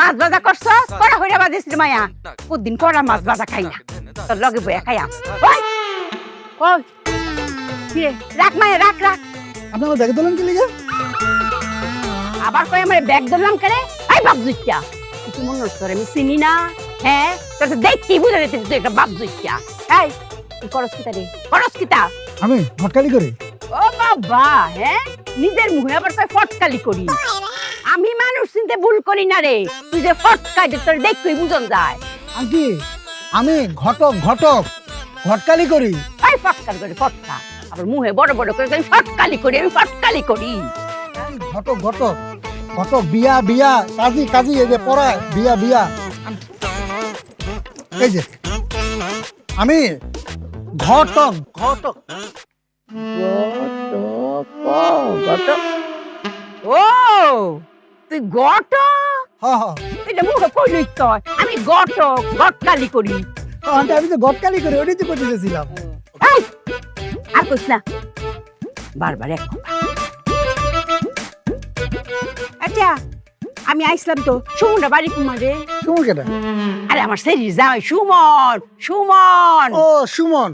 মাছ ভাজা করছ? কড়া হইরা বাজিস রে মায়া প্রতিদিন কড়া মাছ ভাজা খাই না। তোর লগে বইয়া খাইয়া। ওই! ওই! কি? রাখ মায়া রাখ রাখ। আপনি আমার দেখে দিলেন কি লিগে? আবার কই আমার ব্যাগ ধরলাম করে আই বাপ জুইটা তুই মনে হচ্ছে আমি চিনি না। হ্যাঁ? তোর দেখছি বুঝে যেতে তুই একটা বাপ জুইটা এই তুই করস কিতা রে? করস কিতা? আমি ঘটকালি করি। ও বাবা হ্যাঁ? নিজের মুখে আবার কয় ফটকালি করি। আমি মানুষ চিনতে ভুল করি না রে। তুই যে ফটকাই তোর দেখই বুঝন যায়। আন্টি আমি ঘটক ঘটক ঘটকালি করি। এই ফটকাল করে ফটকা আবার মুখে বড় বড় করে আমি ফটকালি করি আমি ফটকালি করি। ঘটক ঘটক ঘটক বিয়া বিয়া কাজী কাজী এই যে পড়ায় বিয়া বিয়া। এই যে আমি ঘটক। ঘটক। ঘটক ঘটক। ও! তুই গট হ্যাঁ হ্যাঁ। এটা মুখে কইলি তো আমি গটক গটকালি করি। আন্টি আমি তো ঘটকালি করি ওটাই তো করতে চেয়েছিলাম আর কইস না বারবার এক আচ্ছা আমি আইসলাম তো সুমনটা বাড়ি কুমারে সুমন কেটা আরে আমার শরীর জামাই সুমন সুমন। ও সুমন।